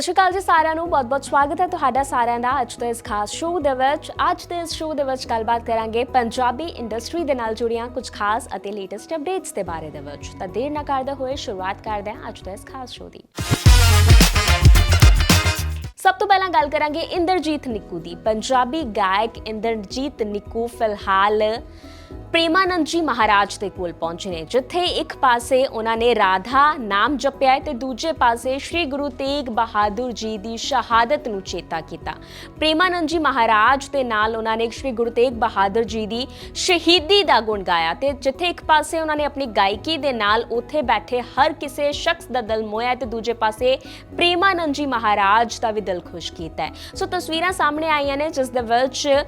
ਸਤਿ ਸ਼੍ਰੀ ਅਕਾਲ ਜੀ ਸਾਰਿਆਂ ਨੂੰ। ਬਹੁਤ-ਬਹੁਤ ਸਵਾਗਤ ਹੈ ਤੁਹਾਡਾ ਸਾਰਿਆਂ ਦਾ ਅੱਜ ਦੇ ਇਸ ਖਾਸ ਸ਼ੋਅ ਦੇ ਵਿੱਚ। ਅੱਜ ਦੇ ਇਸ ਸ਼ੋਅ ਦੇ ਵਿੱਚ ਗੱਲਬਾਤ ਕਰਾਂਗੇ ਪੰਜਾਬੀ ਇੰਡਸਟਰੀ ਦੇ ਨਾਲ ਜੁੜੀਆਂ ਕੁਝ ਖਾਸ ਅਤੇ ਲੇਟੈਸਟ ਅਪਡੇਟਸ ਦੇ ਬਾਰੇ ਦੇ ਵਿੱਚ। ਤਾਂ ਦੇਰ ਨਾ ਕਰਦੇ ਹੋਏ ਸ਼ੁਰੂਆਤ ਕਰਦੇ ਹਾਂ ਅੱਜ ਦੇ ਇਸ ਖਾਸ ਸ਼ੋਅ ਦੀ। ਸਭ ਤੋਂ ਪਹਿਲਾਂ ਗੱਲ ਕਰਾਂਗੇ ਇੰਦਰਜੀਤ ਨਿੱਕੂ ਦੀ। ਪੰਜਾਬੀ ਗਾਇਕ ਇੰਦਰਜੀਤ ਨਿੱਕੂ ਫਿਲਹਾਲ ਪ੍ਰੇਮਾਨੰਦ ਜੀ ਮਹਾਰਾਜ ਦੇ ਕੋਲ ਪਹੁੰਚੇ ਨੇ। ਜਿੱਥੇ ਇੱਕ ਪਾਸੇ ਉਹਨਾਂ ਨੇ ਰਾਧਾ ਨਾਮ ਜਪਿਆ ਹੈ ਤੇ ਦੂਜੇ ਪਾਸੇ ਸ੍ਰੀ ਗੁਰੂ ਤੇਗ ਬਹਾਦਰ ਜੀ ਦੀ ਸ਼ਹਾਦਤ ਨੂੰ ਚੇਤਾ ਕੀਤਾ। ਪ੍ਰੇਮਾਨੰਦ ਜੀ ਮਹਾਰਾਜ ਦੇ ਨਾਲ ਉਹਨਾਂ ਨੇ ਸ੍ਰੀ ਗੁਰੂ ਤੇਗ ਬਹਾਦਰ ਜੀ ਦੀ ਸ਼ਹੀਦੀ ਦਾ ਗੁਣ ਗਾਇਆ ਤੇ ਜਿੱਥੇ ਇੱਕ ਪਾਸੇ ਉਹਨਾਂ ਨੇ ਆਪਣੀ ਗਾਇਕੀ ਦੇ ਨਾਲ ਉੱਥੇ ਬੈਠੇ ਹਰ ਕਿਸੇ ਸ਼ਖਸ ਦਾ ਦਿਲ ਮੋਇਆ ਤੇ ਦੂਜੇ ਪਾਸੇ ਪ੍ਰੇਮਾਨੰਦ ਜੀ ਮਹਾਰਾਜ ਦਾ ਵੀ ਦਿਲ ਖੁਸ਼ ਕੀਤਾ ਸੋ ਤਸਵੀਰਾਂ ਸਾਹਮਣੇ ਆਈਆਂ ਨੇ ਜਿਸ ਦੇ ਵਿੱਚ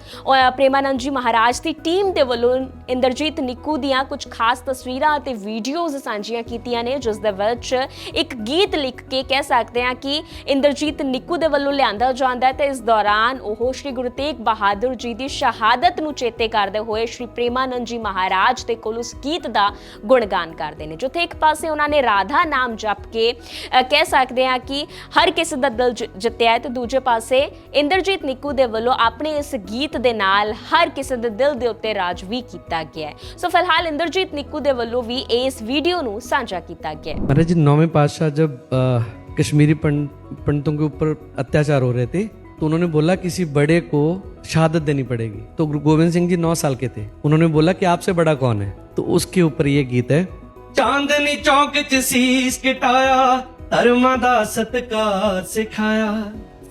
ਪ੍ਰੇਮਾਨੰਦ ਜੀ ਮਹਾਰਾਜ ਦੀ ਟੀਮ ਦੇ ਵੱਲੋਂ ਇੰਦਰਜੀਤ ਨਿੱਕੂ ਦੀਆਂ ਕੁਝ ਖਾਸ ਤਸਵੀਰਾਂ ਅਤੇ ਵੀਡੀਓਜ਼ ਸਾਂਝੀਆਂ ਕੀਤੀਆਂ ਨੇ, ਜਿਸ ਦੇ ਵਿੱਚ ਇੱਕ ਗੀਤ ਲਿਖ ਕੇ ਕਹਿ ਸਕਦੇ ਹਾਂ ਕਿ ਇੰਦਰਜੀਤ ਨਿੱਕੂ ਦੇ ਵੱਲੋਂ ਲਿਆਂਦਾ ਜਾਂਦਾ ਹੈ ਤੇ ਇਸ ਦੌਰਾਨ ਉਹ ਸ਼੍ਰੀ ਗੁਰੂ ਤੇਗ ਬਹਾਦਰ ਜੀ ਦੀ ਸ਼ਹਾਦਤ ਨੂੰ ਚੇਤੇ ਕਰਦੇ ਹੋਏ ਸ਼੍ਰੀ ਪ੍ਰੇਮਾਨੰਦ ਜੀ ਮਹਾਰਾਜ ਦੇ ਕੋਲ ਉਸ ਗੀਤ ਦਾ ਗੁਣਗਾਨ ਕਰਦੇ ਨੇ। ਜਿੱਥੇ ਇੱਕ ਪਾਸੇ ਉਹਨਾਂ ਨੇ ਰਾਧਾ ਨਾਮ ਜਪ ਕੇ ਕਹਿ ਸਕਦੇ ਹਾਂ ਕਿ ਹਰ ਕਿਸੇ ਦਾ ਦਿਲ ਜਿ- ਜਿੱਤਿਆ ਹੈ ਤੇ ਦੂਜੇ ਪਾਸੇ ਇੰਦਰਜੀਤ ਨਿੱਕੂ ਦੇ ਵੱਲੋਂ ਆਪਣੇ ਇਸ ਗੀਤ ਦੇ ਨਾਲ ਹਰ ਕਿਸੇ ਦੇ ਦਿਲ ਦੇ ਉੱਤੇ ਰਾਜ ਵੀ ਕੀਤਾ ਗਿਆ ਹੈ ਸੋ ਫਿਲਹਾਲ ਇੰਦਰਜੀਤ ਨਿੱਕੂ ਦੇ ਵੱਲੋਂ ਵੀ ਇਸ ਵੀਡੀਓ ਨੂੰ ਸਾਂਝਾ ਕੀਤਾ ਗਿਆ ਹੈ महाराज जी नौवें पातशाह जब अ, कश्मीरी पंड- पंडितों के ऊपर अत्याचार हो रहे थे तो उन्होंने बोला किसी बड़े को शहादत देनी पड़ेगी तो गुरु गोविंद सिंह जी नौ साल के थे उन्होंने बोला कि आपसे बड़ा कौन है तो उसके ऊपर ये गीत है ਚਾਂਦਨੀ ਚੌਕ ਚ ਸੀਸ ਕਟਾਇਆ ਧਰਮਾਂ ਦਾ ਸਤਕਾਰ ਸਿਖਾਇਆ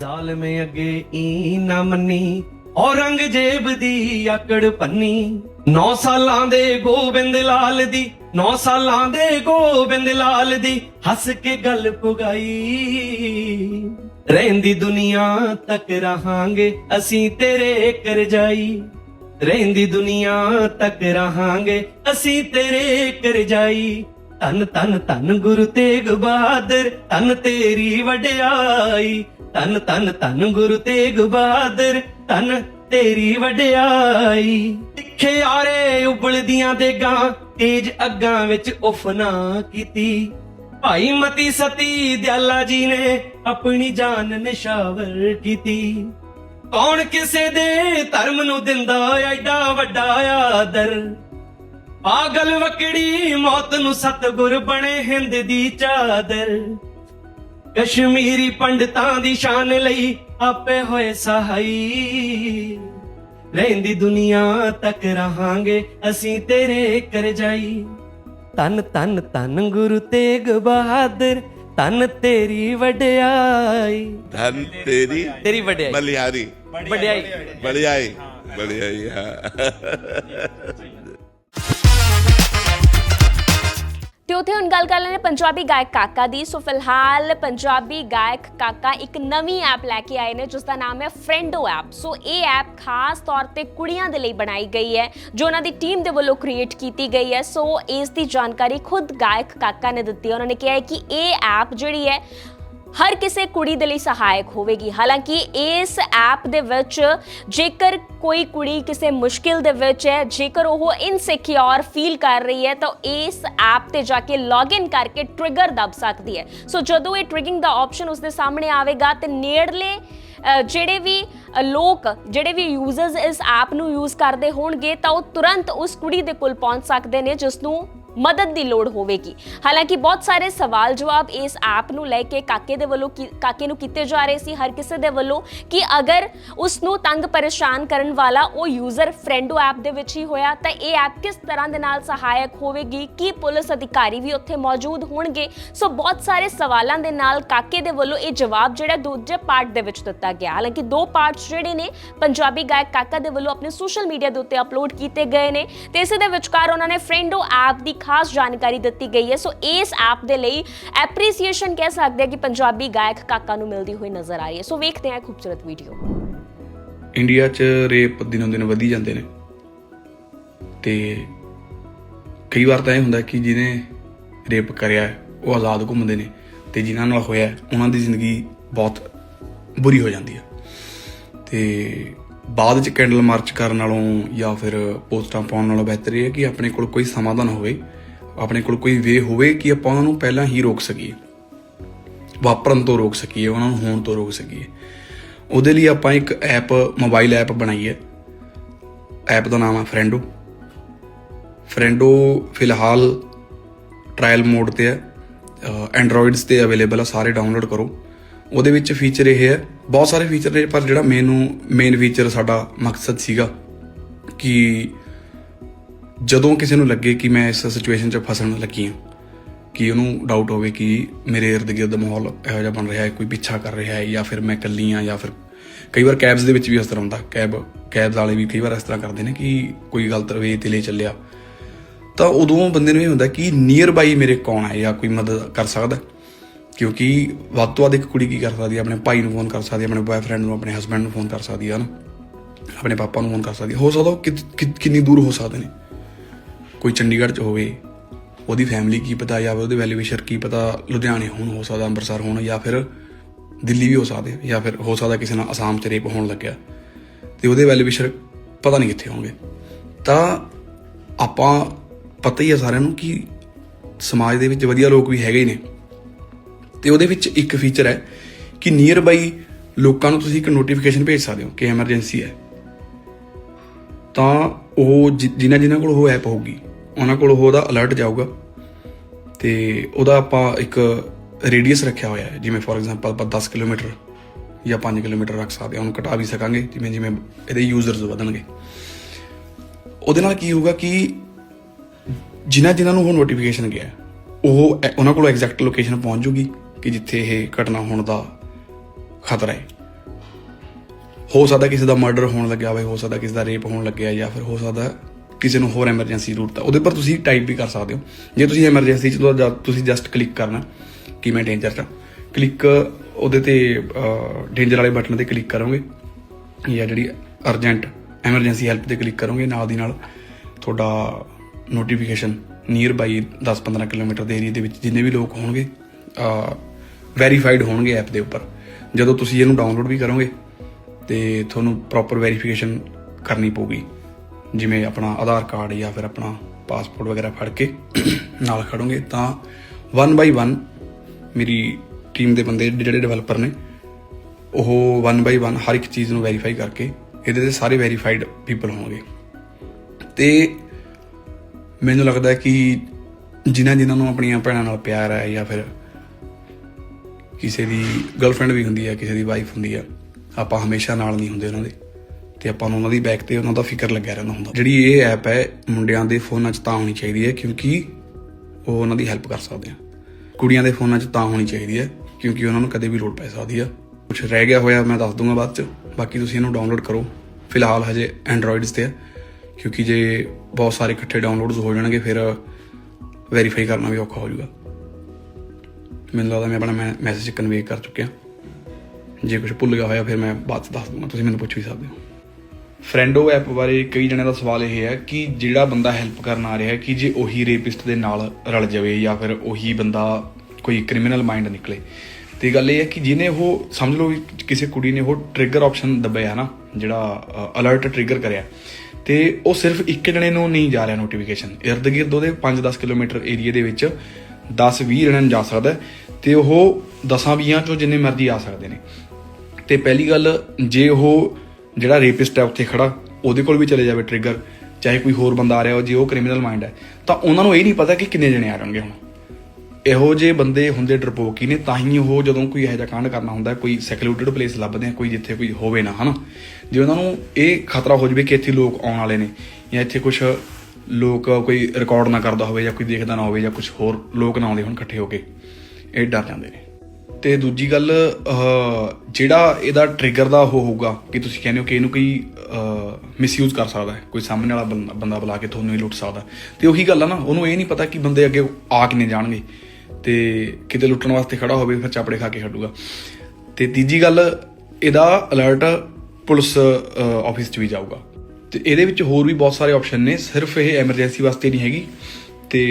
ਜ਼ਾਲਮ ਅੱਗੇ ਈ ਨਾ ਮੰਨੀ ਔਰੰਗਜ਼ੇਬ ਦੀ ਆਕੜ ਪੰਨੀ 9 ਸਾਲਾਂ ਦੇ ਗੋਬਿੰਦ ਲਾਲ ਦੀ 9 ਸਾਲਾਂ ਦੇ ਗੋਬਿੰਦ ਲਾਲ ਦੀ ਹੱਸ ਕੇ ਗੱਲ ਪੁਗਾਈ। ਰਹਿੰਦੀ ਦੁਨੀਆ ਤੱਕ ਰਹਾਂਗੇ ਅਸੀਂ ਤੇਰੇ ਕਰਜਾਈ ਰਹਿੰਦੀ ਦੁਨੀਆ ਤੱਕ ਰਹਾਂਗੇ ਅਸੀਂ ਤੇਰੇ ਕਰਜਾਈ ਧੰਨ ਧੰਨ ਧੰਨ ਗੁਰੂ ਤੇਗ ਬਹਾਦਰ ਤਨ ਤੇਰੀ ਵਡਿਆਈ। ਤਨ ਤਨ ਤਨ ਗੁਰੂ ਤੇਗ ਬਹਾਦਰ ਧੰਨ ਤੇਰੀ ਵਡਿਆਈ। ਤਿੱਖੇ ਆਰੇ ਉਬਲਦੀਆਂ ਦੇਗਾਂ, ਤੇਜ ਅੱਗਾਂ ਵਿੱਚ ਉਫ ਕੀਤੀ। ਭਾਈ ਮਤੀ ਸਤੀ ਦਿਆਲਾ ਜੀ ਨੇ ਆਪਣੀ ਜਾਨ ਨਿਸ਼ਾਵਰ ਕੀਤੀ। ਕੌਣ ਕਿਸੇ ਦੇ ਧਰਮ ਨੂੰ ਦਿੰਦਾ ਐਡਾ ਵੱਡਾ ਆਦਰ? ਪਾਗਲ ਵਕੜੀ ਮੌਤ ਨੂੰ ਸਤਗੁਰ ਬਣੇ ਹਿੰਦ ਦੀ ਚਾਦਰ। ਕਸ਼ਮੀਰੀ ਪੰਡਤਾਂ ਦੀ ਸ਼ਾਨ ਲਈ ਆਪੇ ਹੋਏ ਸਹਾਈ। ਰਹਿੰਦੀ ਦੁਨੀਆ ਤੱਕ ਰਹਾਂਗੇ ਅਸੀਂ ਤੇਰੇ ਕਰਜਾਈ ਤਨ ਤਨ ਤਨ ਗੁਰੂ ਤੇਗ ਬਹਾਦਰ ਤਨ ਤੇਰੀ ਵਡਿਆਈ। ਧਨ ਤੇਰੀ ਤੇਰੀ ਵਡਿਆਈ। ਬਲਿਆਰੀ ਵਡਿਆਈ। ਵਡਿਆਈ ਵਡਿਆਈ ਹਾਂ। ਤੇ ਉੱਥੇ ਹੁਣ ਗੱਲ ਕਰ ਲੈਣੇ ਪੰਜਾਬੀ ਗਾਇਕ ਕਾਕਾ ਦੀ। ਸੋ ਫਿਲਹਾਲ ਪੰਜਾਬੀ ਗਾਇਕ ਕਾਕਾ ਇੱਕ ਨਵੀਂ ਐਪ ਲੈ ਕੇ ਆਏ ਨੇ ਜਿਸ ਦਾ ਨਾਮ ਹੈ ਫਰੈਂਡੋ ਐਪ। ਸੋ ਇਹ ਐਪ ਖਾਸ ਤੌਰ ਤੇ ਕੁੜੀਆਂ ਦੇ ਲਈ ਬਣਾਈ ਗਈ ਹੈ, ਜੋ ਉਹਨਾਂ ਦੀ ਟੀਮ ਦੇ ਵੱਲੋਂ ਕ੍ਰੀਏਟ ਕੀਤੀ ਗਈ ਹੈ। ਸੋ ਇਸ ਦੀ ਜਾਣਕਾਰੀ ਖੁਦ ਗਾਇਕ ਕਾਕਾ ਨੇ ਦਿੱਤੀ ਉਹਨਾਂ ਨੇ ਕਿਹਾ ਹੈ ਕਿ ਇਹ ਐਪ ਜਿਹੜੀ ਹੈ ਹਰ ਕਿਸੇ ਕੁੜੀ ਦੇ ਲਈ ਸਹਾਇਕ ਹੋਵੇਗੀ। ਹਾਲਾਂਕਿ ਇਸ ਐਪ ਦੇ ਵਿੱਚ ਜੇਕਰ ਕੋਈ ਕੁੜੀ ਕਿਸੇ ਮੁਸ਼ਕਿਲ ਦੇ ਵਿੱਚ ਹੈ, ਜੇਕਰ ਉਹ ਇਨਸਿਕਿਉਰ ਫੀਲ ਕਰ ਰਹੀ ਹੈ, ਤਾਂ ਇਸ ਐਪ ਤੇ ਜਾ ਕੇ ਲੌਗਇਨ ਕਰਕੇ ਟ੍ਰਿਗਰ ਦਬ ਸਕਦੀ ਹੈ। ਸੋ ਜਦੋਂ ਇਹ ਟ੍ਰਿਗਿੰਗ ਦਾ ਆਪਸ਼ਨ ਉਸਦੇ ਸਾਹਮਣੇ ਆਵੇਗਾ, ਤੇ ਨੇੜਲੇ ਜਿਹੜੇ ਵੀ ਲੋਕ, ਜਿਹੜੇ ਵੀ ਯੂਜ਼ਰਸ ਇਸ ਐਪ ਨੂੰ ਯੂਜ਼ ਕਰਦੇ ਹੋਣਗੇ, ਤਾਂ ਉਹ ਤੁਰੰਤ ਉਸ ਕੁੜੀ ਦੇ ਕੋਲ ਪਹੁੰਚ ਸਕਦੇ ਨੇ ਜਿਸ ਨੂੰ ਮਦਦ ਦੀ ਲੋੜ ਹੋਵੇਗੀ। ਹਾਲਾਂਕਿ ਬਹੁਤ ਸਾਰੇ ਸਵਾਲ ਜਵਾਬ ਇਸ ਐਪ ਨੂੰ ਲੈ ਕੇ ਕਾਕੇ ਦੇ ਵੱਲੋਂ ਕੀ- ਕਾਕੇ ਨੂੰ ਕੀਤੇ ਜਾ ਰਹੇ ਸੀ। ਹਰ ਕਿਸੇ ਦੇ ਵੱਲੋਂ ਕਿ ਅਗਰ ਉਸ ਨੂੰ ਤੰਗ ਪਰੇਸ਼ਾਨ ਕਰਨ ਵਾਲਾ ਉਹ ਯੂਜ਼ਰ ਫਰੈਂਡੋ ਐਪ ਦੇ ਵਿੱਚ ਹੀ ਹੋਇਆ, ਤਾਂ ਇਹ ਐਪ ਕਿਸ ਤਰ੍ਹਾਂ ਦੇ ਨਾਲ ਸਹਾਇਕ ਹੋਵੇਗੀ? ਕੀ ਪੁਲਿਸ ਅਧਿਕਾਰੀ ਵੀ ਉੱਥੇ ਮੌਜੂਦ ਹੋਣਗੇ? ਸੋ ਬਹੁਤ ਸਾਰੇ ਸਵਾਲਾਂ ਦੇ ਨਾਲ ਕਾਕੇ ਦੇ ਵੱਲੋਂ ਇਹ ਜਵਾਬ ਜਿਹੜਾ ਦੂਜੇ ਪਾਰਟ ਦੇ ਵਿੱਚ ਦਿੱਤਾ ਗਿਆ। ਹਾਲਾਂਕਿ ਦੋ ਪਾਰਟਸ ਜਿਹੜੇ ਨੇ, ਪੰਜਾਬੀ ਗਾਇਕ ਕਾਕਾ ਦੇ ਵੱਲੋਂ ਆਪਣੇ ਸੋਸ਼ਲ ਮੀਡੀਆ ਦੇ ਉੱਤੇ ਅਪਲੋਡ ਕੀਤੇ ਗਏ ਨੇ, ਤੇ ਇਸੇ ਦੇ ਵਿਚਕਾਰ ਉਹਨਾਂ ਨੇ ਫਰੈਂਡੋ ਐਪ ਦੀ ਖਾਸ ਜਾਣਕਾਰੀ ਦਿੱਤੀ ਗਈ ਹੈ। ਸੋ ਇਸ ਐਪ ਦੇ ਲਈ ਐਪਰੀਸੀਏਸ਼ਨ ਕਹਿ ਸਕਦੇ ਆ ਕਿ ਪੰਜਾਬੀ ਗਾਇਕ ਕਾਕਾ ਨੂੰ ਮਿਲਦੀ ਹੋਈ ਨਜ਼ਰ ਆ ਰਹੀ ਹੈ। ਸੋ ਵੇਖਦੇ ਹਾਂ ਖੂਬਸੂਰਤ ਵੀਡੀਓ ਇੰਡੀਆ 'ਚ ਰੇਪ ਦਿਨੋਂ ਦਿਨ ਵਧੀ ਜਾਂਦੇ ਨੇ। ਤੇ ਕਈ ਵਾਰ ਤਾਂ ਇਹ ਹੁੰਦਾ ਕਿ ਜਿਹਨੇ ਰੇਪ ਕਰਿਆ ਉਹ ਆਜ਼ਾਦ ਘੁੰਮਦੇ ਨੇ ਤੇ ਜਿਨ੍ਹਾਂ ਨਾਲ ਹੋਇਆ ਉਹਨਾਂ ਦੀ ਜ਼ਿੰਦਗੀ ਬਹੁਤ ਬੁਰੀ ਹੋ ਜਾਂਦੀ ਹੈ। ਤੇ ਬਾਅਦ 'ਚ ਕੈਂਡਲ ਮਾਰਚ ਕਰਨ ਨਾਲੋਂ ਜਾਂ ਫਿਰ ਪੋਸਟਾਂ ਪਾਉਣ ਨਾਲੋਂ ਬਿਹਤਰ ਇਹ ਹੈ ਕਿ ਆਪਣੇ ਕੋਲ ਕੋਈ ਸਮਾਧਾਨ ਹੋਵੇ, ਆਪਣੇ ਕੋਲ ਕੋਈ ਵੇ ਹੋਵੇ ਕਿ ਆਪਾਂ ਉਹਨਾਂ ਨੂੰ ਪਹਿਲਾਂ ਹੀ ਰੋਕ ਸਕੀਏ। ਵਾਪਰਨ ਤੋਂ ਰੋਕ ਸਕੀਏ, ਉਹਨਾਂ ਨੂੰ ਹੋਣ ਤੋਂ ਰੋਕ ਸਕੀਏ। ਉਹਦੇ ਲਈ ਆਪਾਂ ਇੱਕ ਐਪ ਮੋਬਾਈਲ ਐਪ ਬਣਾਈ ਹੈ। ਐਪ ਦਾ ਨਾਮ ਹੈ ਫਰੈਂਡੋ ਫਰੈਂਡੋ ਫਿਲਹਾਲ ਟ੍ਰਾਇਲ ਮੋਡ ਤੇ ਹੈ। ਐਂਡਰੋਇਡਸ ਤੇ ਅਵੇਲੇਬਲ ਆ, ਸਾਰੇ ਡਾਊਨਲੋਡ ਕਰੋ। ਉਹਦੇ ਵਿੱਚ ਫੀਚਰ ਇਹ ਹੈ, ਬਹੁਤ ਸਾਰੇ ਫੀਚਰ ਨੇ, ਪਰ ਜਿਹੜਾ ਮੈਨੂੰ ਮੇਨ ਫੀਚਰ ਸਾਡਾ ਮਕਸਦ ਸੀਗਾ ਕਿ ਜਦੋਂ ਕਿਸੇ ਨੂੰ ਲੱਗੇ ਕਿ ਮੈਂ ਇਸ ਸਿਚੁਏਸ਼ਨ 'ਚ ਫਸਣ ਲੱਗੀ ਹਾਂ, ਕਿ ਉਹਨੂੰ ਡਾਊਟ ਹੋਵੇ ਕਿ ਮੇਰੇ ਇਰਦ ਗਿਰਦ ਮਾਹੌਲ ਇਹੋ ਜਿਹਾ ਬਣ ਰਿਹਾ ਹੈ, ਕੋਈ ਪਿੱਛਾ ਕਰ ਰਿਹਾ ਹੈ, ਜਾਂ ਫਿਰ ਮੈਂ ਇਕੱਲੀ ਹਾਂ, ਜਾਂ ਫਿਰ ਕਈ ਵਾਰ ਕੈਬਸ ਦੇ ਵਿੱਚ ਵੀ ਇਸ ਤਰ੍ਹਾਂ ਹੁੰਦਾ ਕੈਬ ਕੈਬਸ ਵਾਲੇ ਵੀ ਕਈ ਵਾਰ ਇਸ ਤਰ੍ਹਾਂ ਕਰਦੇ ਨੇ ਕਿ ਕੋਈ ਗਲਤ ਰਵੇ ਤੇ ਲੈ ਚੱਲਿਆ। ਤਾਂ ਉਦੋਂ ਬੰਦੇ ਨੂੰ ਇਹ ਹੁੰਦਾ ਕਿ ਨੀਅਰ ਬਾਈ ਮੇਰੇ ਕੌਣ ਹੈ, ਜਾਂ ਕੋਈ ਮਦਦ ਕਰ ਸਕਦਾ ਕਿਉਂਕਿ ਵੱਧ ਤੋਂ ਵੱਧ ਇੱਕ ਕੁੜੀ ਕੀ ਕਰ ਸਕਦੀ ਹੈ ਆਪਣੇ ਭਾਈ ਨੂੰ ਫੋਨ ਕਰ ਸਕਦੀ ਹੈ ਆਪਣੇ ਬॉयਫ੍ਰੈਂਡ ਨੂੰ, ਆਪਣੇ ਹਸਬੰਡ ਨੂੰ ਫੋਨ ਕਰ ਸਕਦੀ ਹੈ ਨਾ ਆਪਣੇ ਪਾਪਾ ਨੂੰ ਫੋਨ ਕਰ ਸਕਦੀ ਹੋ ਸਕਦਾ ਉਹ ਕਿ- ਕਿੰਨੀ ਦੂਰ ਹੋ ਸਕਦੇ ਨੇ। ਕੋਈ ਚੰਡੀਗੜ੍ਹ 'ਚ ਹੋਵੇ, ਉਹਦੀ ਫੈਮਿਲੀ ਕੀ ਪਤਾ, ਜਾਂ ਫਿਰ ਉਹਦੇ ਵੈਲੀਵਿਸ਼ਰ ਕੀ ਪਤਾ, ਲੁਧਿਆਣੇ ਹੋਣ ਹੋ ਸਕਦਾ, ਅੰਮ੍ਰਿਤਸਰ ਹੋਣ, ਜਾਂ ਫਿਰ ਦਿੱਲੀ ਵੀ ਹੋ ਸਕਦੇ ਜਾਂ ਫਿਰ ਹੋ ਸਕਦਾ ਕਿਸੇ ਨਾਲ ਅਸਾਮ 'ਚ ਰੇਪ ਹੋਣ ਲੱਗਿਆ। ਤੇ ਉਹਦੇ ਵੈਲੀਵਿਸ਼ਰ ਪਤਾ ਨਹੀਂ ਕਿੱਥੇ ਹੋਣਗੇ। ਤਾਂ ਆਪਾਂ ਪਤਾ ਹੀ ਆ ਸਾਰਿਆਂ ਨੂੰ ਕਿ ਸਮਾਜ ਦੇ ਵਿੱਚ ਵਧੀਆ ਲੋਕ ਵੀ ਹੈਗੇ ਹੀ ਨੇ। ਤੇ ਉਹਦੇ ਵਿੱਚ ਇੱਕ ਫੀਚਰ ਹੈ ਕਿ ਨੀਅਰ ਬਾਈ ਲੋਕਾਂ ਨੂੰ ਤੁਸੀਂ ਇੱਕ ਨੋਟੀਫਿਕੇਸ਼ਨ ਭੇਜ ਸਕਦੇ ਹੋ ਕਿ ਐਮਰਜੈਂਸੀ ਹੈ। ਤਾਂ ਉਹ ਜਿ- ਜਿਨ੍ਹਾਂ ਜਿਨ੍ਹਾਂ ਕੋਲ ਉਹ ਐਪ ਹੋਊਗੀ, ਉਹਨਾਂ ਕੋਲ ਉਹ ਉਹਦਾ ਅਲਰਟ ਜਾਊਗਾ ਤੇ ਉਹਦਾ ਆਪਾਂ ਇੱਕ ਰੇਡੀਅਸ ਰੱਖਿਆ ਹੋਇਆ ਹੈ। ਜਿਵੇਂ ਫੋਰ ਐਗਜ਼ਾਮਪਲ ਆਪਾਂ 10 ਕਿਲੋਮੀਟਰ ਜਾਂ 5 ਕਿਲੋਮੀਟਰ ਰੱਖ ਸਕਦੇ ਹਾਂ, ਉਹਨੂੰ ਘਟਾ ਵੀ ਸਕਾਂਗੇ, ਜਿਵੇਂ ਜਿਵੇਂ ਇਹਦੇ ਯੂਜ਼ਰਸ ਵਧਣਗੇ। ਉਹਦੇ ਨਾਲ ਕੀ ਹੋਊਗਾ ਕਿ ਜਿਨ੍ਹਾਂ ਜਿਨ੍ਹਾਂ ਨੂੰ ਉਹ ਨੋਟੀਫਿਕੇਸ਼ਨ ਗਿਆ, ਉਹ, ਉਹਨਾਂ ਕੋਲ ਐਗਜ਼ੈਕਟ ਲੋਕੇਸ਼ਨ ਪਹੁੰਚ ਜੂਗੀ। ਕਿ ਜਿੱਥੇ ਇਹ ਘਟਨਾ ਹੋਣ ਦਾ ਖਤਰਾ ਹੈ। ਹੋ ਸਕਦਾ ਕਿਸੇ ਦਾ ਮਰਡਰ ਹੋਣ ਲੱਗਿਆ ਹੋਵੇ, ਹੋ ਸਕਦਾ ਕਿਸੇ ਦਾ ਰੇਪ ਹੋਣ ਲੱਗਿਆ ਜਾਂ ਫਿਰ ਹੋ ਸਕਦਾ ਕਿਸੇ ਨੂੰ ਹੋਰ ਐਮਰਜੈਂਸੀ ਜ਼ਰੂਰਤ ਹੈ। ਉਹਦੇ ਪਰ ਤੁਸੀਂ ਟਾਈਪ ਵੀ ਕਰ ਸਕਦੇ ਹੋ। ਜੇ ਤੁਸੀਂ ਐਮਰਜੈਂਸੀ ਚ ਤੁਸੀਂ ਜਸਟ ਕਲਿੱਕ ਕਰਨਾ ਕਿ ਮੈਂ ਡੇਂਜਰ ਚ ਕਲਿੱਕ ਉਹਦੇ ਤੇ ਡੇਂਜਰ ਵਾਲੇ ਬਟਨ ਤੇ ਕਲਿੱਕ ਕਰੋਗੇ। ਜਾਂ ਜਿਹੜੀ ਅਰਜੈਂਟ ਐਮਰਜੈਂਸੀ ਹੈਲਪ ਤੇ ਕਲਿੱਕ ਕਰੋਗੇ, ਨਾਲ ਦੀ ਨਾਲ ਤੁਹਾਡਾ ਨੋਟੀਫਿਕੇਸ਼ਨ ਨੀਅਰ ਬਾਈ 10-15 ਕਿਲੋਮੀਟਰ ਦੇ ਏਰੀਆ ਦੇ ਵਿੱਚ ਜਿੰਨੇ ਵੀ ਲੋਕ ਹੋਣਗੇ ਵੈਰੀਫਾਈਡ ਹੋਣਗੇ ਐਪ ਦੇ ਉੱਪਰ। ਜਦੋਂ ਤੁਸੀਂ ਇਹਨੂੰ ਡਾਊਨਲੋਡ ਵੀ ਕਰੋਗੇ ਤੇ ਤੁਹਾਨੂੰ ਪ੍ਰੋਪਰ ਵੈਰੀਫਿਕੇਸ਼ਨ ਕਰਨੀ ਪਊਗੀ। ਜਿਵੇਂ ਆਪਣਾ ਆਧਾਰ ਕਾਰਡ ਜਾਂ ਫਿਰ ਆਪਣਾ ਪਾਸਪੋਰਟ ਵਗੈਰਾ ਫੜ ਕੇ ਨਾਲ ਖੜੋਗੇ ਤਾਂ 1 ਬਾਈ 1 ਮੇਰੀ ਟੀਮ ਦੇ ਬੰਦੇ ਜਿਹੜੇ ਡਿਵੈਲਪਰ ਨੇ, ਉਹ 1 ਬਾਈ 1 ਹਰ ਇੱਕ ਚੀਜ਼ ਨੂੰ ਵੈਰੀਫਾਈ ਕਰਕੇ ਇਹਦੇ ਤੇ ਸਾਰੇ ਵੈਰੀਫਾਈਡ ਪੀਪਲ ਹੋਣਗੇ। ਤੇ ਮੈਨੂੰ ਲੱਗਦਾ ਕਿ ਜਿਨ੍ਹਾਂ ਜਿਨ੍ਹਾਂ ਨੂੰ ਆਪਣੀਆਂ ਭੈਣਾਂ ਨਾਲ ਪਿਆਰ ਹੈ ਜਾਂ ਫਿਰ ਕਿਸੇ ਦੀ ਗਰਲਫ੍ਰੈਂਡ ਵੀ ਹੁੰਦੀ ਹੈ ਕਿਸੇ ਦੀ ਵਾਈਫ ਹੁੰਦੀ ਹੈ ਆਪਾਂ ਹਮੇਸ਼ਾ ਨਾਲ ਨਹੀਂ ਹੁੰਦੇ ਉਹਨਾਂ ਦੇ। ਤੇ ਆਪਾਂ ਨੂੰ ਉਹਨਾਂ ਦੀ ਬੈਕ ਤੇ ਉਹਨਾਂ ਦਾ ਫਿਕਰ ਲੱਗਿਆ ਰਹਿੰਦਾ ਹੁੰਦਾ। ਜਿਹੜੀ ਇਹ ਐਪ ਹੈ, ਮੁੰਡਿਆਂ ਦੇ ਫੋਨਾਂ 'ਚ ਤਾਂ ਹੋਣੀ ਚਾਹੀਦੀ ਹੈ, ਕਿਉਂਕਿ ਉਹ ਉਹਨਾਂ ਦੀ ਹੈਲਪ ਕਰ ਸਕਦੇ ਆ। ਕੁੜੀਆਂ ਦੇ ਫੋਨਾਂ 'ਚ ਤਾਂ ਹੋਣੀ ਚਾਹੀਦੀ ਹੈ, ਕਿਉਂਕਿ ਉਹਨਾਂ ਨੂੰ ਕਦੇ ਵੀ ਲੋੜ ਪੈ ਸਕਦੀ ਆ। ਕੁਝ ਰਹਿ ਗਿਆ ਹੋਇਆ, ਮੈਂ ਦੱਸ ਦੂੰਗਾ ਬਾਅਦ 'ਚ। ਬਾਕੀ ਤੁਸੀਂ ਇਹਨੂੰ ਡਾਊਨਲੋਡ ਕਰੋ। ਫਿਲਹਾਲ ਹਜੇ ਐਂਡਰੋਇਡਸ ਤੇ ਹੈ ਕਿਉਂਕਿ ਜੇ ਬਹੁਤ ਸਾਰੇ ਇਕੱਠੇ ਡਾਊਨਲੋਡਸ ਹੋ ਜਾਣਗੇ, ਫਿਰ ਵੈਰੀਫਾਈ ਕਰਨਾ ਵੀ ਔਖਾ ਹੋ ਜਾਊਗਾ। ਮੈਨੂੰ ਲੱਗਦਾ ਮੈਂ ਆਪਣਾ ਮੈਸੇਜ ਕਨਵੇ ਕਰ ਚੁੱਕਿਆ। ਜੇ ਕੁਝ ਭੁੱਲ ਗਿਆ ਹੋਇਆ ਫਿਰ ਮੈਂ ਬਾਅਦ 'ਚ ਦੱਸ ਦੂੰਗਾ, ਤੁਸੀਂ ਮੈਨੂੰ ਪੁੱਛ ਵੀ ਸਕਦੇ ਹੋ। ਫਰੈਂਡੋ ਐਪ ਬਾਰੇ ਕਈ ਜਣਿਆਂ ਦਾ ਸਵਾਲ ਇਹ ਹੈ ਕਿ ਜਿਹੜਾ ਬੰਦਾ ਹੈਲਪ ਕਰਨ ਆ ਰਿਹਾ ਹੈ, ਕਿ ਜੇ ਉਹੀ ਰੇਪਿਸਟ ਦੇ ਨਾਲ ਰਲ ਜਾਵੇ ਜਾਂ ਫਿਰ ਉਹੀ ਬੰਦਾ ਕੋਈ ਕ੍ਰਿਮੀਨਲ ਮਾਈਂਡ ਨਿਕਲੇ। ਤੇ ਗੱਲ ਇਹ ਹੈ ਕਿ ਜਿਹਨੇ ਉਹ, ਸਮਝ ਲਓ ਕਿਸੇ ਕੁੜੀ ਨੇ ਉਹ ਟ੍ਰਿਗਰ ਆਪਸ਼ਨ ਦਬਾਇਆ ਨਾ, ਜਿਹੜਾ ਅਲਰਟ ਟ੍ਰਿਗਰ ਕਰਿਆ। ਤੇ ਉਹ ਸਿਰਫ ਇੱਕ ਜਣੇ ਨੂੰ ਨਹੀਂ ਜਾ ਰਿਹਾ ਨੋਟੀਫਿਕੇਸ਼ਨ ਇਰਦ ਗਿਰਦ ਉਹਦੇ 5-10 ਕਿਲੋਮੀਟਰ ਏਰੀਆ ਦੇ ਵਿੱਚ 10-20 ਜਣਿਆਂ ਨੂੰ ਜਾ ਸਕਦਾ ਤੇ ਉਹ 10-20 ਚੋਂ ਜਿੰਨੇ ਮਰਜ਼ੀ ਆ ਸਕਦੇ ਨੇ। ਤੇ ਪਹਿਲੀ ਗੱਲ, ਜੇ ਉਹ ਜਿਹੜਾ ਰੇਪਿਸਟ ਹੈ ਉੱਥੇ ਖੜਾ, ਉਹਦੇ ਕੋਲ ਵੀ ਚਲੇ ਜਾਵੇ ਟ੍ਰਿਗਰ ਚਾਹੇ ਕੋਈ ਹੋਰ ਬੰਦਾ ਆ ਰਿਹਾ ਹੋ ਜੇ ਉਹ ਕ੍ਰਿਮੀਨਲ ਮਾਈਂਡ ਹੈ, ਤਾਂ ਉਹਨਾਂ ਨੂੰ ਇਹ ਨਹੀਂ ਪਤਾ ਕਿ ਕਿੰਨੇ ਜਣੇ ਆ ਜਾਣਗੇ ਹੁਣ। ਇਹੋ ਜਿਹੇ ਬੰਦੇ ਹੁੰਦੇ ਡਰਪੋਕੀ ਨੇ, ਤਾਂ ਹੀ ਉਹ ਜਦੋਂ ਕੋਈ ਇਹੋ ਜਿਹਾ ਕਾਂਡ ਕਰਨਾ ਹੁੰਦਾ, ਕੋਈ ਸੈਕਲੂਟਡ ਪਲੇਸ ਲੱਭਦੇ ਆ, ਕੋਈ ਜਿੱਥੇ ਕੋਈ ਹੋਵੇ ਨਾ, ਹਨਾ? ਜੇ ਉਹਨਾਂ ਨੂੰ ਇਹ ਖਤਰਾ ਹੋ ਜਵੇ ਕਿ ਇੱਥੇ ਲੋਕ ਆਉਣ ਵਾਲੇ ਨੇ, ਜਾਂ ਇੱਥੇ ਕੁਝ ਲੋਕ ਕੋਈ ਰਿਕਾਰਡ ਨਾ ਕਰਦਾ ਹੋਵੇ, ਜਾਂ ਕੋਈ ਦੇਖਦਾ ਨਾ ਹੋਵੇ, ਜਾਂ ਕੁਝ ਹੋਰ ਲੋਕ ਨਾ ਆਉਂਦੇ ਹੋਣ ਇਕੱਠੇ ਹੋ ਕੇ। ਇਹ ਡਰ ਜਾਂਦੇ ਨੇ। ਤੇ ਦੂਜੀ ਗੱਲ ਜਿਹੜਾ ਇਹਦਾ ਟ੍ਰਿਗਰ ਦਾ ਉਹ ਹੋਊਗਾ ਕਿ ਤੁਸੀਂ ਕਹਿੰਦੇ ਹੋ ਕਿ ਇਹਨੂੰ ਕੋਈ ਮਿਸਯੂਜ਼ ਕਰ ਸਕਦਾ ਹੈ, ਕੋਈ ਸਾਹਮਣੇ ਵਾਲਾ ਬੰਦਾ- ਬੰਦਾ ਬੁਲਾ ਕੇ ਤੁਹਾਨੂੰ ਹੀ ਲੁੱਟ ਸਕਦਾ ਤੇ ਉਹੀ ਗੱਲ ਆ ਨਾ, ਉਹਨੂੰ ਇਹ ਨਹੀਂ ਪਤਾ ਕਿ ਬੰਦੇ ਅੱਗੇ ਆ ਕਿੰਨੇ ਜਾਣਗੇ। ਤੇ ਕਿਤੇ ਲੁੱਟਣ ਵਾਸਤੇ ਖੜਾ ਹੋਵੇ, ਫਿਰ ਚਾਪੜੇ ਖਾ ਕੇ ਛੱਡੂਗਾ ਤੇ ਤੀਜੀ ਗੱਲ, ਇਹਦਾ ਅਲਰਟ ਪੁਲਿਸ ਆਫਿਸ 'ਚ ਵੀ ਜਾਊਗਾ। ਤੇ ਇਹਦੇ ਵਿੱਚ ਹੋਰ ਵੀ ਬਹੁਤ ਸਾਰੇ ਆਪਸ਼ਨ ਨੇ, ਸਿਰਫ ਇਹ ਐਮਰਜੈਂਸੀ ਵਾਸਤੇ ਨਹੀਂ ਹੈਗੀ। ਤੇ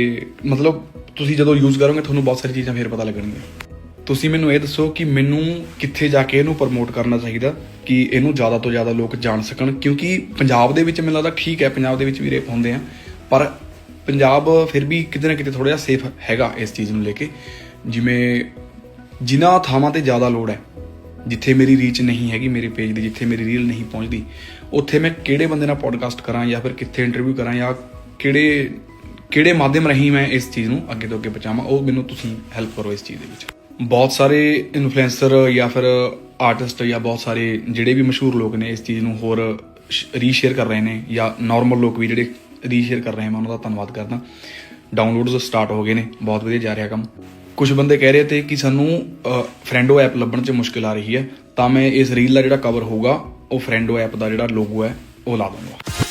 ਮਤਲਬ ਤੁਸੀਂ ਜਦੋਂ ਯੂਜ਼ ਕਰੋਗੇ ਤੁਹਾਨੂੰ ਬਹੁਤ ਸਾਰੀ ਚੀਜ਼ਾਂ ਫੇਰ ਪਤਾ ਲੱਗਣਗੀਆਂ। ਤੁਸੀਂ ਮੈਨੂੰ ਇਹ ਦੱਸੋ ਕਿ ਮੈਨੂੰ ਕਿੱਥੇ ਜਾ ਕੇ ਇਹਨੂੰ ਪ੍ਰਮੋਟ ਕਰਨਾ ਚਾਹੀਦਾ, ਕਿ ਇਹਨੂੰ ਜ਼ਿਆਦਾ ਤੋਂ ਜ਼ਿਆਦਾ ਲੋਕ ਜਾਣ ਸਕਣ, ਕਿਉਂਕਿ ਪੰਜਾਬ ਦੇ ਵਿੱਚ ਮੈਨੂੰ ਲੱਗਦਾ ਠੀਕ ਹੈ, ਪੰਜਾਬ ਦੇ ਵਿੱਚ ਵੀ ਰੇਪ ਹੁੰਦੇ ਆ, ਪਰ ਪੰਜਾਬ ਫਿਰ ਵੀ ਕਿਤੇ ਨਾ ਕਿਤੇ ਥੋੜਾ ਜਿਹਾ ਸੇਫ ਹੈਗਾ ਇਸ ਚੀਜ਼ ਨੂੰ ਲੈ ਕੇ। ਜਿਵੇਂ ਜਿਨ੍ਹਾਂ ਥਾਵਾਂ ਤੇ ਜ਼ਿਆਦਾ ਲੋੜ ਹੈ, ਜਿੱਥੇ ਮੇਰੀ ਰੀਚ ਨਹੀਂ ਹੈਗੀ, ਮੇਰੇ ਪੇਜ ਦੀ, ਜਿੱਥੇ ਮੇਰੀ ਰੀਲ ਨਹੀਂ ਪਹੁੰਚਦੀ, ਉੱਥੇ ਮੈਂ ਕਿਹੜੇ ਬੰਦੇ ਨਾਲ ਪੋਡਕਾਸਟ ਕਰਾਂ ਜਾਂ ਫਿਰ ਕਿੱਥੇ ਇੰਟਰਵਿਊ ਕਰਾਂ ਜਾਂ ਕਿਹੜੇ ਕਿਹੜੇ ਮਾਧਿਅਮ ਰਾਹੀਂ ਮੈਂ ਇਸ ਚੀਜ਼ ਨੂੰ ਅੱਗੇ ਤੋਂ ਅੱਗੇ ਪਹੁੰਚਾਵਾਂ, ਉਹ ਮੈਨੂੰ ਤੁਸੀਂ ਹੈਲਪ ਕਰੋ ਇਸ ਚੀਜ਼ ਦੇ ਵਿੱਚ। ਬਹੁਤ ਸਾਰੇ ਇਨਫਲੂਐਂਸਰ ਜਾਂ ਫਿਰ ਆਰਟਿਸਟ ਜਾਂ ਬਹੁਤ ਸਾਰੇ ਜਿਹੜੇ ਵੀ ਮਸ਼ਹੂਰ ਲੋਕ ਨੇ ਇਸ ਚੀਜ਼ ਨੂੰ ਹੋਰ ਰੀਸ਼ੇਅਰ ਕਰ ਰਹੇ ਨੇ ਜਾਂ ਨਾਰਮਲ ਲੋਕ ਵੀ ਜਿਹੜੇ ਰੀਸ਼ੇਅਰ ਕਰ ਰਹੇ ਮੈਂ ਉਹਨਾਂ ਦਾ ਧੰਨਵਾਦ ਕਰਦਾ। ਡਾਊਨਲੋਡਸ ਸਟਾਰਟ ਹੋ ਗਏ ਨੇ, ਬਹੁਤ ਵਧੀਆ ਜਾ ਰਿਹਾ ਕੰਮ। ਕੁਝ ਬੰਦੇ ਕਹਿ ਰਹੇ ਤੇ ਕਿ ਸਾਨੂੰ ਫਰੈਂਡੋ ਐਪ ਲੱਭਣ 'ਚ ਮੁਸ਼ਕਿਲ ਆ ਰਹੀ ਹੈ, ਤਾਂ ਮੈਂ ਇਸ ਰੀਲ ਦਾ ਜਿਹੜਾ ਕਵਰ ਹੋਊਗਾ, ਉਹ ਫਰੈਂਡੋ ਐਪ ਦਾ ਜਿਹੜਾ ਲੋਗੋ ਹੈ, ਉਹ ਲਾ ਦੂੰਗਾ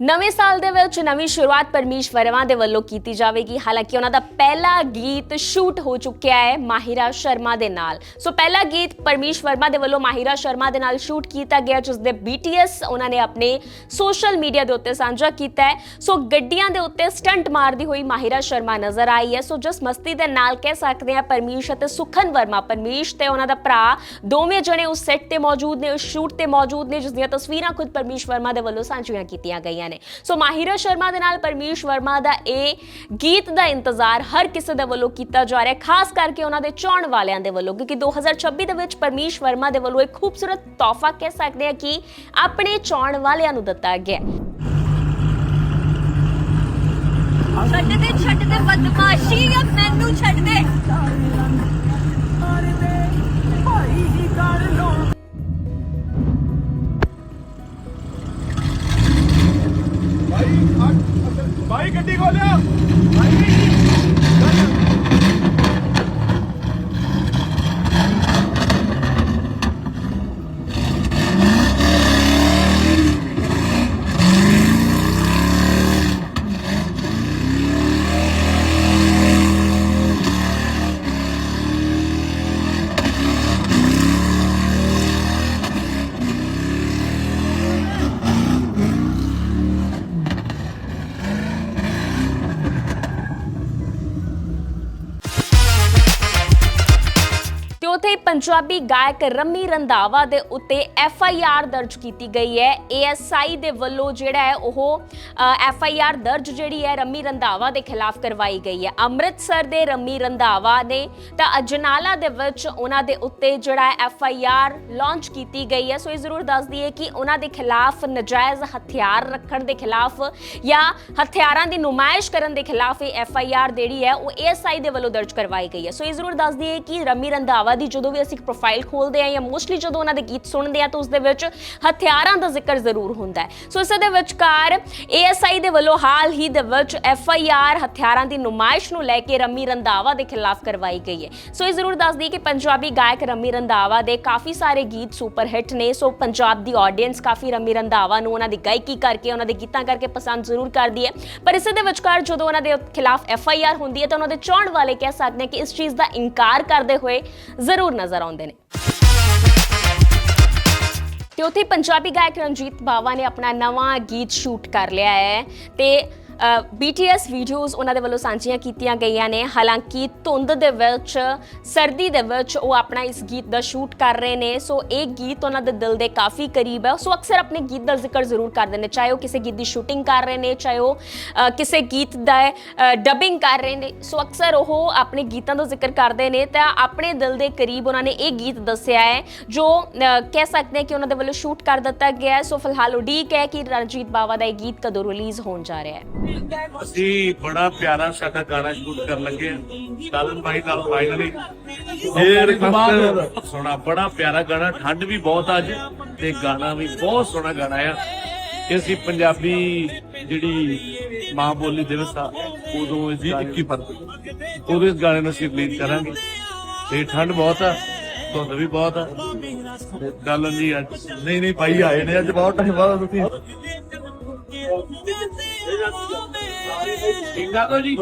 ਨਵੇਂ ਸਾਲ ਦੇ ਵਿੱਚ ਨਵੀਂ ਸ਼ੁਰੂਆਤ ਪਰਮੇਸ਼ ਵਰਮਾ ਦੇ ਵੱਲੋਂ ਕੀਤੀ ਜਾਵੇਗੀ ਹਾਲਾਂਕਿ ਉਹਨਾਂ ਦਾ ਪਹਿਲਾ ਗੀਤ ਸ਼ੂਟ ਹੋ ਚੁੱਕਿਆ ਹੈ ਮਾਹਿਰਾ ਸ਼ਰਮਾ ਦੇ ਨਾਲ ਸੋ ਪਹਿਲਾ ਗੀਤ ਪਰਮੇਸ਼ ਵਰਮਾ ਦੇ ਵੱਲੋਂ ਮਾਹਿਰਾ ਸ਼ਰਮਾ ਦੇ ਨਾਲ ਸ਼ੂਟ ਕੀਤਾ ਗਿਆ ਜਿਸ ਦੇ BTS ਉਹਨਾਂ ਨੇ ਆਪਣੇ ਸੋਸ਼ਲ ਮੀਡੀਆ ਦੇ ਉੱਤੇ ਸਾਂਝਾ ਕੀਤਾ ਹੈ ਸੋ ਗੱਡੀਆਂ ਦੇ ਉੱਤੇ ਸਟੰਟ ਮਾਰਦੀ ਹੋਈ ਮਾਹਿਰਾ ਸ਼ਰਮਾ ਨਜ਼ਰ ਆਈ ਹੈ ਸੋ ਜਿਸ ਮਸਤੀ ਦੇ ਨਾਲ ਕਹਿ ਸਕਦੇ ਆ ਪਰਮੇਸ਼ ਅਤੇ ਸੁਖਨ ਵਰਮਾ ਪਰਮੇਸ਼ ਤੇ ਉਹਨਾਂ ਦਾ ਭਰਾ ਦੋਵੇਂ ਜਣੇ ਉਸ ਸੈੱਟ ਤੇ ਮੌਜੂਦ ਨੇ ਉਸ ਸ਼ੂਟ ਤੇ ਮੌਜੂਦ ਨੇ ਜਿਸ ਦੀਆਂ ਤਸਵੀਰਾਂ ਖੁਦ ਪਰਮੇਸ਼ ਵਰਮਾ ਦੇ ਵੱਲੋਂ ਸਾਂਝੀਆਂ ਕੀਤੀਆਂ ਗਈਆਂ ਨੇ। ਸੋ ਮਾਹਿਰਾ ਸ਼ਰਮਾ ਦੇ ਨਾਲ ਪਰਮੇਸ਼ ਵਰਮਾ ਦਾ ਇਹ ਗੀਤ ਦਾ ਇੰਤਜ਼ਾਰ ਹਰ ਕਿਸੇ ਦੇ ਵੱਲੋਂ ਕੀਤਾ ਜਾ ਰਿਹਾ ਹੈ ਖਾਸ ਕਰਕੇ ਉਹਨਾਂ ਦੇ ਚਾਹਣ ਵਾਲਿਆਂ ਦੇ ਵੱਲੋਂ ਕਿਉਂਕਿ 2026 ਦੇ ਵਿੱਚ ਪਰਮੇਸ਼ ਵਰਮਾ ਦੇ ਵੱਲੋਂ ਇੱਕ ਖੂਬਸੂਰਤ ਤੋਹਫਾ ਕਹਿ ਸਕਦੇ ਆ ਕਿ ਆਪਣੇ ਚਾਹਣ ਵਾਲਿਆਂ ਨੂੰ ਦਿੱਤਾ ਗਿਆ ਹੈ। ਛੱਡ ਦੇ ਛੱਡ ਦੇ ਬਦਮਾਸ਼ੀ ਆ ਮੈਨੂੰ ਛੱਡ ਦੇ। ਭਾਈ ਗੱਡੀ ਖੋਲਿਆ। ਤੇ ਪੰਜਾਬੀ ਗਾਇਕ ਰੰਮੀ ਰੰਧਾਵਾ ਦੇ ਉੱਤੇ ਐਫ ਆਈ ਆਰ ਦਰਜ ਕੀਤੀ ਗਈ ਹੈ। ਏ ਐੱਸ ਆਈ ਦੇ ਵੱਲੋਂ ਜਿਹੜਾ ਹੈ ਉਹ ਐਫ ਆਈ ਆਰ ਦਰਜ ਜਿਹੜੀ ਹੈ ਰੰਮੀ ਰੰਧਾਵਾ ਦੇ ਖਿਲਾਫ ਕਰਵਾਈ ਗਈ ਹੈ। ਅੰਮ੍ਰਿਤਸਰ ਦੇ ਰੰਮੀ ਰੰਧਾਵਾ ਨੇ ਤਾਂ ਅਜਨਾਲਾ ਦੇ ਵਿੱਚ ਉਹਨਾਂ ਦੇ ਉੱਤੇ ਜਿਹੜਾ ਐਫ ਆਈ ਆਰ ਲਾਂਚ ਕੀਤੀ ਗਈ ਹੈ। ਸੋ ਇਹ ਜ਼ਰੂਰ ਦੱਸ ਦਈਏ ਕਿ ਉਹਨਾਂ ਦੇ ਖਿਲਾਫ ਨਜਾਇਜ਼ ਹਥਿਆਰ ਰੱਖਣ ਦੇ ਖਿਲਾਫ ਜਾਂ ਹਥਿਆਰਾਂ ਦੀ ਨੁਮਾਇਸ਼ ਕਰਨ ਦੇ ਖਿਲਾਫ ਇਹ ਐਫ ਆਈ ਆਰ ਜਿਹੜੀ ਹੈ ਉਹ ਏ ਐੱਸ ਆਈ ਦੇ ਵੱਲੋਂ ਦਰਜ ਕਰਵਾਈ ਗਈ ਹੈ। ਸੋ ਇਹ ਜ਼ਰੂਰ ਦੱਸ ਦਈਏ ਕਿ ਰਮੀ ਰੰਧਾਵਾ ਦੀ ਜਦੋਂ ਵੀ ਅਸੀਂ ਇੱਕ ਪ੍ਰੋਫਾਈਲ ਖੋਲਦੇ ਆ ਜਾਂ ਮੋਸਟਲੀ ਜਦੋਂ ਉਹਨਾਂ ਦੇ ਗੀਤ ਸੁਣਦੇ ਆ ਤਾਂ ਉਸ ਦੇ ਵਿੱਚ ਹਥਿਆਰਾਂ ਦਾ ਜ਼ਿਕਰ ਜ਼ਰੂਰ ਹੁੰਦਾ ਹੈ। ਸੋ ਇਸ ਦੇ ਵਿਚਕਾਰ ਏਐਸਆਈ ਦੇ ਵੱਲੋਂ ਹਾਲ ਹੀ ਦੇ ਵਿੱਚ ਐਫ ਹਥਿਆਰਾਂ ਦੀ ਨੁਮਾਇਸ਼ ਨੂੰ ਲੈ ਕੇ ਰਮੀ ਰੰਧਾਵਾ ਦੇ ਖਿਲਾਫ ਕਰਵਾਈ ਗਈ ਹੈ। ਸੋ ਇਹ ਜ਼ਰੂਰ ਦੱਸ ਦਈਏ ਕਿ ਪੰਜਾਬੀ ਗਾਇਕ ਰਮੀ ਰੰਧਾਵਾ ਦੇ ਕਾਫੀ ਸਾਰੇ ਗੀਤ ਸੁਪਰ ਹਿੱਟ ਨੇ। ਸੋ ਪੰਜਾਬ ਦੀ ਆਡੀਅנס ਕਾਫੀ ਰਮੀ ਰੰਧਾਵਾ ਨੂੰ ਉਹਨਾਂ ਦੀ ਗਾਇਕੀ ਕਰਕੇ, ਉਹਨਾਂ ਦੇ ਗੀਤਾਂ ਕਰਕੇ ਪਸੰਦ ਜ਼ਰੂਰ ਕਰਦੀ ਹੈ। ਪਰ ਇਸ ਦੇ ਵਿਚਕਾਰ ਜਦੋਂ ਉਹਨਾਂ ਦੇ ਖਿਲਾਫ ਐਫ ਆਈ ਆਰ ਹੁੰਦੀ ਹੈ ਤਾਂ ਉਹਨਾਂ ਦੇ ਚਾਹਣ ਵਾਲੇ ਕਹਿ ਸਕਦੇ ਨੇ ਕਿ ਇਸ ਚੀਜ਼ ਦਾ ਇਨਕਾਰ ਕਰਦੇ ਹੋਏ ਜ਼ਰੂਰ ਨਜ਼ਰ ਆਉਂਦੇ ਨੇ। ਤੇ ਉੱਥੇ ਪੰਜਾਬੀ ਗਾਇਕ ਰਣਜੀਤ ਬਾਵਾ ਨੇ ਆਪਣਾ ਨਵਾਂ ਗੀਤ ਸ਼ੂਟ ਕਰ ਲਿਆ ਹੈ ਤੇ BTS ਵੀਡੀਓਜ਼ ਉਹਨਾਂ ਦੇ ਵੱਲੋਂ ਸਾਂਝੀਆਂ ਕੀਤੀਆਂ ਗਈਆਂ ਨੇ। ਹਾਲਾਂਕਿ ਧੁੰਦ ਦੇ ਵਿੱਚ, ਸਰਦੀ ਦੇ ਵਿੱਚ ਉਹ ਆਪਣਾ ਇਸ ਗੀਤ ਦਾ ਸ਼ੂਟ ਕਰ ਰਹੇ ਨੇ। ਸੋ ਇਹ ਗੀਤ ਉਹਨਾਂ ਦੇ ਦਿਲ ਦੇ ਕਾਫੀ ਕਰੀਬ ਹੈ। ਸੋ ਅਕਸਰ ਆਪਣੇ ਗੀਤ ਦਾ ਜ਼ਿਕਰ ਜ਼ਰੂਰ ਕਰਦੇ ਨੇ। ਚਾਹੇ ਉਹ ਕਿਸੇ ਗੀਤ ਦੀ ਸ਼ੂਟਿੰਗ ਕਰ ਰਹੇ ਨੇ, ਚਾਹੇ ਉਹ ਕਿਸੇ ਗੀਤ ਦਾ ਡਬਿੰਗ ਕਰ ਰਹੇ ਨੇ। ਸੋ ਅਕਸਰ ਉਹ ਆਪਣੇ ਗੀਤਾਂ ਦਾ ਜ਼ਿਕਰ ਕਰਦੇ ਨੇ। ਤਾਂ ਆਪਣੇ ਦਿਲ ਦੇ ਕਰੀਬ ਉਹਨਾਂ ਨੇ ਇਹ ਗੀਤ ਦੱਸਿਆ ਹੈ, ਜੋ ਕਹਿ ਸਕਦੇ ਹਾਂ ਕਿ ਉਹਨਾਂ ਦੇ ਵੱਲੋਂ ਸ਼ੂਟ ਕਰ ਦਿੱਤਾ ਗਿਆ ਹੈ। ਸੋ ਫਿਲਹਾਲ ਉਡੀਕ ਹੈ ਕਿ ਰਣਜੀਤ ਬਾਵਾ ਦਾ ਇਹ ਗੀਤ ਕਦੋਂ ਰਿਲੀਜ਼ ਹੋਣ ਜਾ ਰਿਹਾ ਹੈ। ਅਸੀਂ ਬੜਾ ਪਿਆਰਾ ਸਾਡਾ ਗਾਣਾ ਸ਼ੂਟ ਕਰਨ ਲੱਗੇ ਹਾਂ। ਲਾਲਨ ਭਾਈ ਨਾਲ ਫਾਈਨਲੀ ਫੇਰ ਕਮਾਲ ਸੋਹਣਾ ਬੜਾ ਪਿਆਰਾ ਗਾਣਾ ਠੰਡ ਵੀ ਬਹੁਤ ਅੱਜ ਤੇ ਗਾਣਾ ਵੀ ਬਹੁਤ ਸੋਹਣਾ ਗਾਣਾ ਆ। ਕਿ ਅਸੀਂ ਪੰਜਾਬੀ ਜਿਹੜੀ ਮਾਂ ਬੋਲੀ ਦਿਵਸ ਆ ਉਦੋਂ ਇਸ 21 ਫਰਵਰੀ। ਉਦੋਂ ਇਸ ਗਾਣੇ ਨੂੰ ਅਸੀਂ ਰਿਲੀਜ਼ ਕਰਾਂਗੇ। ਤੇ ਠੰਡ ਬਹੁਤ ਆ ਧੁੰਦ ਵੀ ਬਹੁਤ ਆ। ਲਾਲਨ ਜੀ ਅੱਜ ਨਹੀਂ ਨਹੀਂ ਭਾਈ ਆਏ ਨੇ ਅੱਜ ਬਹੁਤ ਟਾਈਮ ਬਾਅਦ ਤੁਸੀਂ ਠੀਕ ਠਾਕ ਜੀ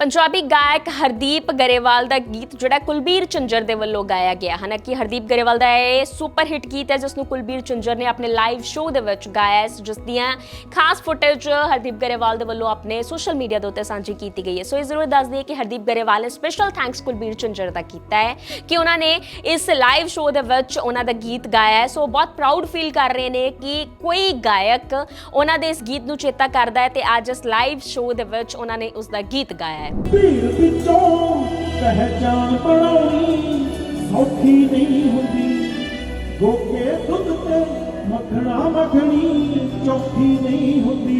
ਪੰਜਾਬੀ ਗਾਇਕ ਹਰਦੀਪ ਗਰੇਵਾਲ ਦਾ ਗੀਤ ਜਿਹੜਾ ਕੁਲਬੀਰ ਚੰਜਰ ਦੇ ਵੱਲੋਂ ਗਾਇਆ ਗਿਆ ਹੈ। ਨਾ ਕਿ ਹਰਦੀਪ ਗਰੇਵਾਲ ਦਾ ਇਹ ਸੁਪਰ ਹਿੱਟ ਗੀਤ ਹੈ ਜਿਸ ਨੂੰ ਕੁਲਬੀਰ ਚੰਜਰ ਨੇ ਆਪਣੇ ਲਾਈਵ ਸ਼ੋਅ ਦੇ ਵਿੱਚ ਗਾਇਆ ਹੈ। ਜਿਸ ਦੀਆਂ ਖਾਸ ਫੁਟੇਜ ਹਰਦੀਪ ਗਰੇਵਾਲ ਦੇ ਵੱਲੋਂ ਆਪਣੇ ਸੋਸ਼ਲ ਮੀਡੀਆ ਦੇ ਉੱਤੇ ਸਾਂਝੀ ਕੀਤੀ ਗਈ ਹੈ। ਸੋ ਇਹ ਜ਼ਰੂਰ ਦੱਸ ਦਈਏ ਕਿ ਹਰਦੀਪ ਗਰੇਵਾਲ ਨੇ ਸਪੈਸ਼ਲ ਥੈਂਕਸ ਕੁਲਬੀਰ ਚੰਜਰ ਦਾ ਕੀਤਾ ਹੈ ਕਿ ਉਹਨਾਂ ਨੇ ਇਸ ਲਾਈਵ ਸ਼ੋਅ ਦੇ ਵਿੱਚ ਉਹਨਾਂ ਦਾ ਗੀਤ ਗਾਇਆ ਹੈ। ਸੋ ਬਹੁਤ ਪ੍ਰਾਊਡ ਫੀਲ ਕਰ ਰਹੇ ਨੇ ਕਿ ਕੋਈ ਗਾਇਕ ਉਹਨਾਂ ਦੇ ਇਸ ਗੀਤ ਨੂੰ ਚੇਤਾ ਕਰਦਾ ਹੈ ਤੇ ਅੱਜ ਇਸ ਲਾਈਵ ਸ਼ੋਅ ਦੇ ਵਿੱਚ ਉਹਨਾਂ ਨੇ ਉਸ ਦਾ ਗੀਤ ਗਾਇਆ ਹੈ। ਭੀੜ ਵਿੱਚੋਂ ਪਹਿਚਾਨ ਬਣਾਉਣੀ ਸੌਖੀ ਨਹੀਂ ਹੁੰਦੀ ਗੋਕੇ ਦੁੱਧ ਤੇ ਮੱਖਣਾ ਮੱਖਣੀ ਚੌਖੀ ਨਹੀਂ ਹੁੰਦੀ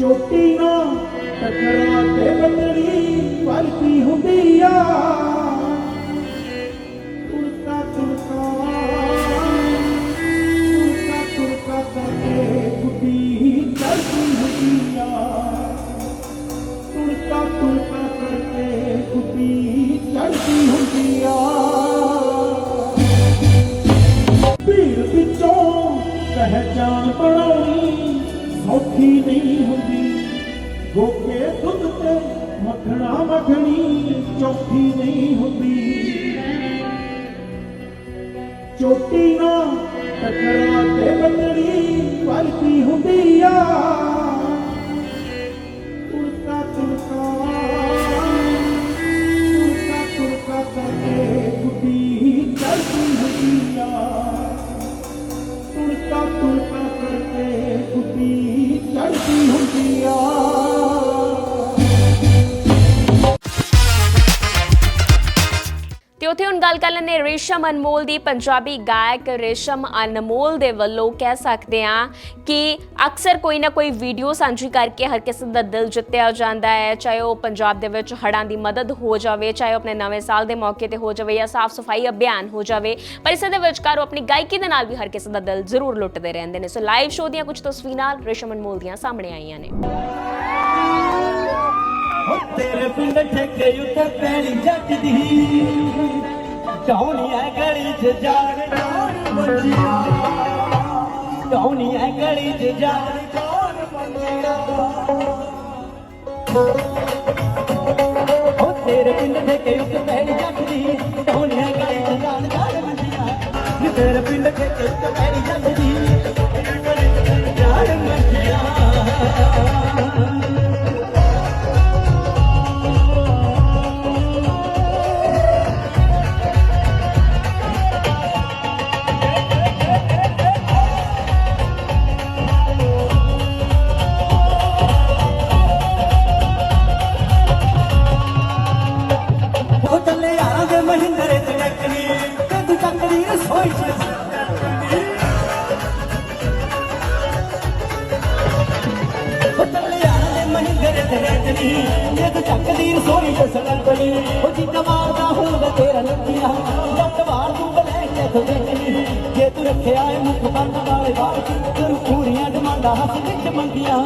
ਚੋਟੀ ਨਾ ਟਕਰਾ ਕੇ ਬੰਦੜੀ ਵਰਤੀ ਹੁੰਦੀ ਆ ਗੱਲ ਕਰ ਲੈਂਦੇ ਰੇਸ਼ਮ ਅਨਮੋਲ ਦੀ ਪੰਜਾਬੀ ਗਾਇਕ ਰੇਸ਼ਮ ਅਨਮੋਲ ਦੇ ਵੱਲੋਂ ਕਹਿ ਸਕਦੇ ਆ ਕਿ ਅਕਸਰ ਕੋਈ ਨਾ ਕੋਈ ਵੀਡੀਓ ਸਾਂਝੀ ਕਰਕੇ ਹਰ ਕਿਸੇ ਦਾ ਦਿਲ ਜਿੱਤਿਆ ਜਾਂਦਾ ਹੈ, ਚਾਹੇ ਉਹ ਪੰਜਾਬ ਦੇ ਵਿੱਚ ਹੜ੍ਹਾਂ ਦੀ ਮਦਦ ਹੋ ਜਾਵੇ, ਚਾਹੇ ਉਹ ਆਪਣੇ ਨਵੇਂ ਸਾਲ ਦੇ ਮੌਕੇ ਤੇ ਹੋ ਜਾਵੇ ਜਾਂ ਸਾਫ਼ ਸਫ਼ਾਈ ਅਭਿਆਨ ਹੋ ਜਾਵੇ, ਪਰ ਇਸੇ ਦੇ ਵਿਚਕਾਰ ਉਹ ਆਪਣੀ ਗਾਇਕੀ ਦੇ ਨਾਲ ਵੀ ਹਰ ਕਿਸੇ ਦਾ ਦਿਲ ਜ਼ਰੂਰ ਲੁੱਟਦੇ ਰਹਿੰਦੇ ਨੇ। ਸੋ ਲਾਈਵ ਸ਼ੋਅ ਦੀਆਂ ਕੁਝ ਤਸਵੀਰਾਂ ਰੇਸ਼ਮ ਅਨਮੋਲ ਦੀਆਂ ਸਾਹਮਣੇ ਆਈਆਂ ਨੇ। ਤੇਰੇ ਪਿੰਡ ਠੇਕੇ ਉੱਤੇ ਪੈਣੀ ਜੱਟ ਦੀ। ਕੌਣੀ ਐ ਗਲੀ 'ਚ ਜਾਣ ਕੌਣ ਮੰਜਿਆ ਕੌਣੀ ਐ ਗਲੀ 'ਚ ਜਾਣ ਕੌਣ ਮੰਜਿਆ ਹੋ ਤੇਰੇ ਪਿੰਡ ਠੇਕੇ ਉੱਤੇ ਪੈਣੀ ਜੱਟ ਦੀ ਕੌਣੀ ਐ ਗਲੀ 'ਚ ਜਾਣ ਕੌਣ ਮੰਜਿਆ ਨੀ ਤੇਰੇ ਪਿੰਡ ਠੇਕੇ ਉੱਤੇ ਪੈਣੀ ਜੱਟ ਦੀ ਜਾਣ ਮੰਜਿਆ ਡਮਾਂਡਾ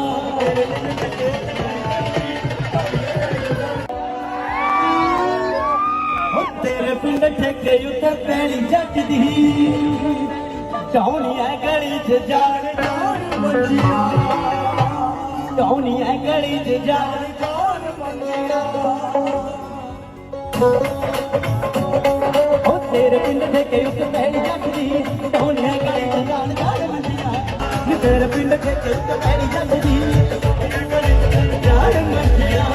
ਹੱਥ ਹੋ ਤੇਰੇ ਪਿੰਡ ਠੇਕੇ ਉੱਤੇ ਪੈਣੀ ਜੱਟ ਦੀ ਕੌਣੀ ਐ ਗਲੀ 'ਚ ਜਾਣ, ਕੌਣ ਮੰਜਿਆ ਕੌਣੀ ਐ ਗਲੀ 'ਚ ਜਾਣ, ਕੌਣ ਮੰਜਿਆ ਹੋ ਤੇਰੇ ਪਿੰਡ ਠੇਕੇ ਉੱਤੇ ਪੈਣੀ ਜੱਟ ਦੀ ਕੌਣੀ ਐ ਗਲੀ 'ਚ ਜਾਣ, ਕੌਣ ਮੰਜਿਆ ਤੇਰੇ ਪਿੰਡ ਠੇਕੇ ਉੱਤੇ ਪੈਣੀ ਜੱਟ ਜਾਣ ਮੰਜਿਆ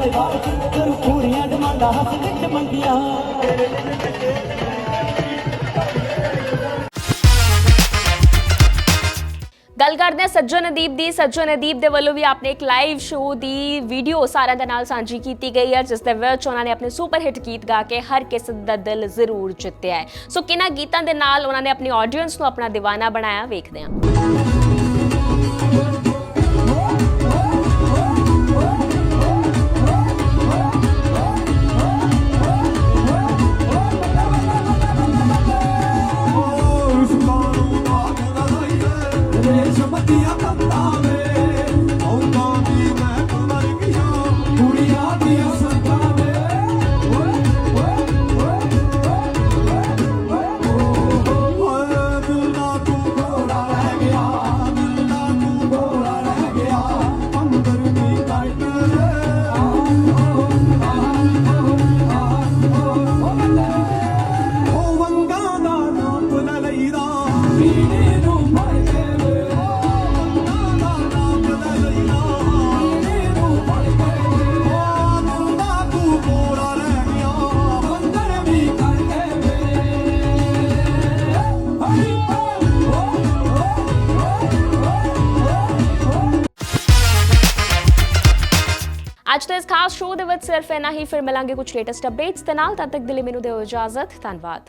ਵਾਲੇ ਵਾਰ ਕਰੂ ਪੂਰੀਆਂ ਡਮਾਂਡਾ ਹੱਸ ਵਿੱਚ ਮੰਗੀਆਂ। ਗੱਲ ਕਰਦੇ ਹਾਂ ਸੱਜਣ ਅਦੀਪ ਦੀ। ਸੱਜਣ ਅਦੀਪ ਦੇ ਵੱਲੋਂ ਵੀ ਆਪਣੇ ਇੱਕ ਲਾਈਵ ਸ਼ੋਅ ਦੀ ਵੀਡੀਓ ਸਾਰਿਆਂ ਦੇ ਨਾਲ ਸਾਂਝੀ ਕੀਤੀ ਗਈ ਹੈ, ਜਿਸ ਦੇ ਵਿੱਚ ਉਹਨਾਂ ਨੇ ਆਪਣੇ ਸੁਪਰ ਹਿੱਟ ਗੀਤ ਗਾ ਕੇ ਹਰ ਕਿਸ ਦਾ ਦਿਲ ਜ਼ਰੂਰ ਜਿੱਤਿਆ ਹੈ। ਸੋ ਕਿਨਾਂ ਗੀਤਾਂ ਦੇ ਨਾਲ ਉਹਨਾਂ ਨੇ ਆਪਣੀ ਆਡੀਅנס ਨੂੰ ਆਪਣਾ دیਵਾਨਾ ਬਣਾਇਆ, ਵੇਖਦੇ ਹਾਂ। ਸਿਰਫ ਇੰਨਾ ਹੀ। ਫਿਰ ਮਿਲਾਂਗੇ ਕੁਝ ਲੇਟੈਸਟ ਅਪਡੇਟਸ ਦੇ ਨਾਲ ਤਦ ਤੱਕ ਦੇ ਲਈ ਮੈਨੂੰ ਦਿਓ ਇਜਾਜ਼ਤ। ਧੰਨਵਾਦ।